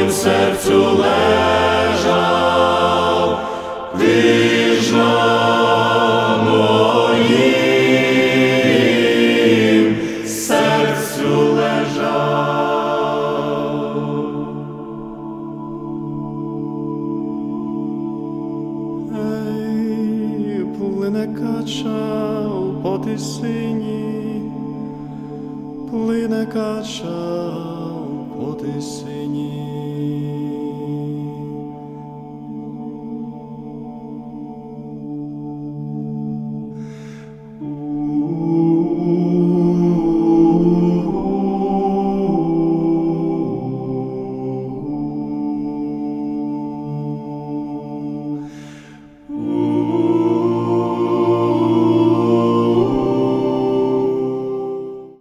моїм серцю лежав, ти моїм серцю лежав. Ей, плине кача у потисині, плине кача у потисині.